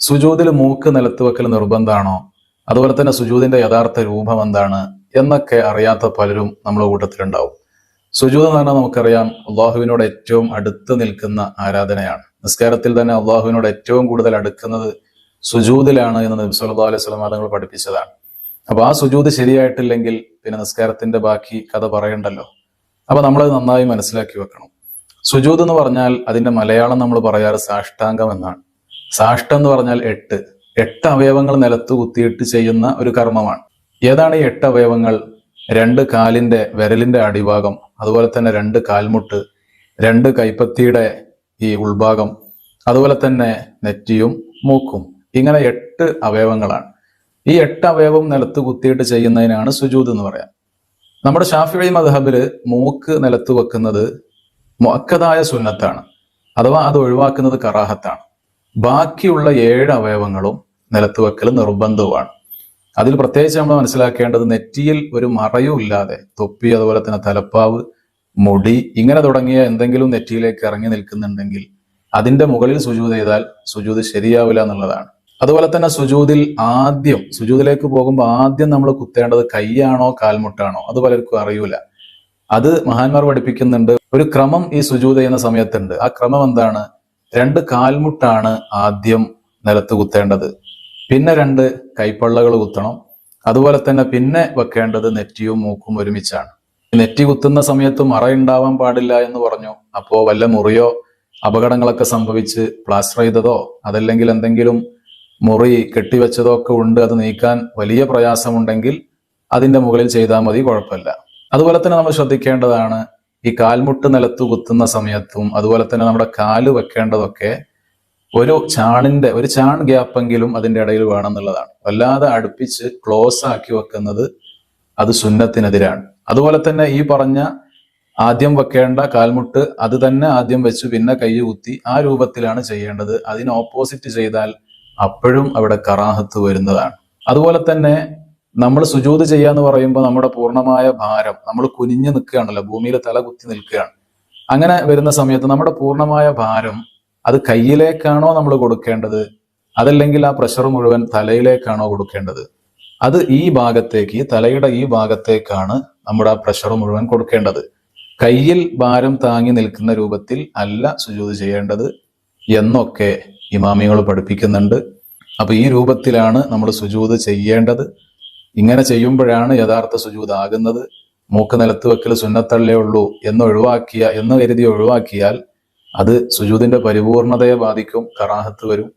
സുജൂദിൽ മൂക്ക് നിലത്ത് വെക്കൽ നിർബന്ധമാണോ അതുപോലെ തന്നെ സുജൂദിന്റെ യഥാർത്ഥ രൂപം എന്താണ്? എന്നൊക്കെ അറിയാത്ത പലരും നമ്മുടെ കൂട്ടത്തിലുണ്ടാവും. സുജൂദ് എന്ന് പറഞ്ഞാൽ നമുക്കറിയാം അള്ളാഹുവിനോട് ഏറ്റവും അടുത്ത് നിൽക്കുന്ന ആരാധനയാണ്. നിസ്കാരത്തിൽ തന്നെ അള്ളാഹുവിനോട് ഏറ്റവും കൂടുതൽ അടുക്കുന്നത് സുജൂതിലാണ് എന്ന് നബി സല്ലല്ലാഹു അലൈഹി വസല്ലം തങ്ങൾ പഠിപ്പിച്ചതാണ്. അപ്പൊ ആ സുജൂത് ശരിയായിട്ടില്ലെങ്കിൽ പിന്നെ നിസ്കാരത്തിന്റെ ബാക്കി കഥ പറയണ്ടല്ലോ. അപ്പൊ നമ്മളത് നന്നായി മനസ്സിലാക്കി വെക്കണം. സുജൂത് എന്ന് പറഞ്ഞാൽ അതിന്റെ മലയാളം നമ്മൾ പറയാറ് സാഷ്ടാംഗം എന്നാണ്. സാഷ്ടം എന്ന് പറഞ്ഞാൽ എട്ട്. എട്ട് അവയവങ്ങൾ നിലത്ത് കുത്തിയിട്ട് ചെയ്യുന്ന ഒരു കർമ്മമാണ്. ഏതാണ് ഈ എട്ട് അവയവങ്ങൾ? രണ്ട് കാലിന്റെ വിരലിന്റെ അടിഭാഗം അതുപോലെ തന്നെ രണ്ട് കാൽമുട്ട് രണ്ട് കൈപ്പത്തിയുടെ ഈ ഉൾഭാഗം അതുപോലെ തന്നെ നെറ്റിയും മൂക്കും. ഇങ്ങനെ എട്ട് അവയവങ്ങളാണ്. ഈ എട്ട് അവയവം നിലത്ത് കുത്തിയിട്ട് ചെയ്യുന്നതിനാണ് സുജൂത് എന്ന് പറയാം. നമ്മുടെ ഷാഫിഴി മദ്ഹബിൽ മൂക്ക് നിലത്ത് വെക്കുന്നത് മുഅക്കദായ സുന്നത്താണ് അഥവാ അത് ഒഴിവാക്കുന്നത് കറാഹത്താണ്. ബാക്കിയുള്ള ഏഴ് അവയവങ്ങളും നിലത്ത് വെക്കൽ നിർബന്ധവുമാണ്. അതിൽ പ്രത്യേകിച്ച് നമ്മൾ മനസ്സിലാക്കേണ്ടത് നെറ്റിയിൽ ഒരു മറയും ഇല്ലാതെ തൊപ്പി അതുപോലെ തന്നെ തലപ്പാവ് മുടി ഇങ്ങനെ തുടങ്ങിയ എന്തെങ്കിലും നെറ്റിയിലേക്ക് ഇറങ്ങി നിൽക്കുന്നുണ്ടെങ്കിൽ അതിന്റെ മുകളിൽ സുജൂത് ചെയ്താൽ സുജൂത് ശരിയാവില്ല എന്നുള്ളതാണ്. അതുപോലെ തന്നെ സുജൂതിൽ ആദ്യം സുജൂതിലേക്ക് പോകുമ്പോൾ ആദ്യം നമ്മൾ കുത്തേണ്ടത് കൈയാണോ കാൽമുട്ടാണോ? അത് പലർക്കും അറിയൂല. അത് മഹാന്മാർ പഠിപ്പിക്കുന്നുണ്ട്. ഒരു ക്രമം ഈ സുജൂത് ചെയ്യുന്ന സമയത്തുണ്ട്. ആ ക്രമം എന്താണ്? രണ്ട് കാൽമുട്ടാണ് ആദ്യം നിലത്ത് കുത്തേണ്ടത്. പിന്നെ രണ്ട് കൈപ്പള്ളകൾ കുത്തണം. അതുപോലെ തന്നെ പിന്നെ വെക്കേണ്ടത് നെറ്റിയും മൂക്കും ഒരുമിച്ചാണ്. നെറ്റി കുത്തുന്ന സമയത്ത് മറയുണ്ടാവാൻ പാടില്ല എന്ന് പറഞ്ഞു. അപ്പോ വല്ല മുറിയോ അപകടങ്ങളൊക്കെ സംഭവിച്ച് പ്ലാസ്റ്റർ ചെയ്തതോ അതല്ലെങ്കിൽ എന്തെങ്കിലും മുറി കെട്ടിവെച്ചതോ ഒക്കെ ഉണ്ട് അത് നീക്കാൻ വലിയ പ്രയാസമുണ്ടെങ്കിൽ അതിന്റെ മുകളിൽ ചെയ്താൽ മതി കുഴപ്പമില്ല. അതുപോലെ തന്നെ നമ്മൾ ശ്രദ്ധിക്കേണ്ടതാണ് ഈ കാൽമുട്ട് നിലത്ത് കുത്തുന്ന സമയത്തും അതുപോലെ തന്നെ നമ്മുടെ കാൽ വെക്കേണ്ടതൊക്കെ ഒരു ചാണിന്റെ ഒരു ചാൺ ഗ്യാപ്പെങ്കിലും അതിന്റെ ഇടയിൽ വേണം എന്നുള്ളതാണ് വല്ലാതെ അടുപ്പിച്ച് ക്ലോസ് ആക്കി വെക്കുന്നത് അത് സുന്നത്തിനെതിരാണ്. അതുപോലെ തന്നെ ഈ പറഞ്ഞ ആദ്യം വെക്കേണ്ട കാൽമുട്ട് അത് തന്നെ ആദ്യം വെച്ച് പിന്നെ കൈ കുത്തി ആ രൂപത്തിലാണ് ചെയ്യേണ്ടത്. അതിന് ഓപ്പോസിറ്റ് ചെയ്താൽ അപ്പോഴും അവിടെ കറാഹത്ത് വരുന്നതാണ്. അതുപോലെ തന്നെ നമ്മൾ സുജൂത് ചെയ്യാന്ന് പറയുമ്പോൾ നമ്മുടെ പൂർണമായ ഭാരം നമ്മൾ കുനിഞ്ഞു നിൽക്കുകയാണല്ലോ ഭൂമിയിൽ തല കുത്തി നിൽക്കുകയാണ്. അങ്ങനെ വരുന്ന സമയത്ത് നമ്മുടെ പൂർണമായ ഭാരം അത് കയ്യിലേക്കാണോ നമ്മൾ കൊടുക്കേണ്ടത്? അതല്ലെങ്കിൽ ആ പ്രഷർ മുഴുവൻ തലയിലേക്കാണോ കൊടുക്കേണ്ടത്? അത് ഈ ഭാഗത്തേക്ക് തലയുടെ ഈ ഭാഗത്തേക്കാണ് നമ്മുടെ ആ പ്രഷർ മുഴുവൻ കൊടുക്കേണ്ടത്. കയ്യിൽ ഭാരം താങ്ങി നിൽക്കുന്ന രൂപത്തിൽ അല്ല സുജൂത് ചെയ്യേണ്ടത് എന്നൊക്കെ ഇമാമികൾ പഠിപ്പിക്കുന്നുണ്ട്. അപ്പൊ ഈ രൂപത്തിലാണ് നമ്മൾ സുജൂത് ചെയ്യേണ്ടത്. ഇങ്ങനെ ചെയ്യുമ്പോഴാണ് യഥാർത്ഥ സുജൂത് ആകുന്നത് മൂക്ക് നിലത്ത് വെക്കൽ സുന്നത്തള്ളേ ഉള്ളൂ എന്ന് ഒഴിവാക്കിയ എന്ന് കരുതി ഒഴിവാക്കിയാൽ അത് സുജൂതിന്റെ പരിപൂർണതയെ ബാധിക്കും കറാഹത്ത് വരും.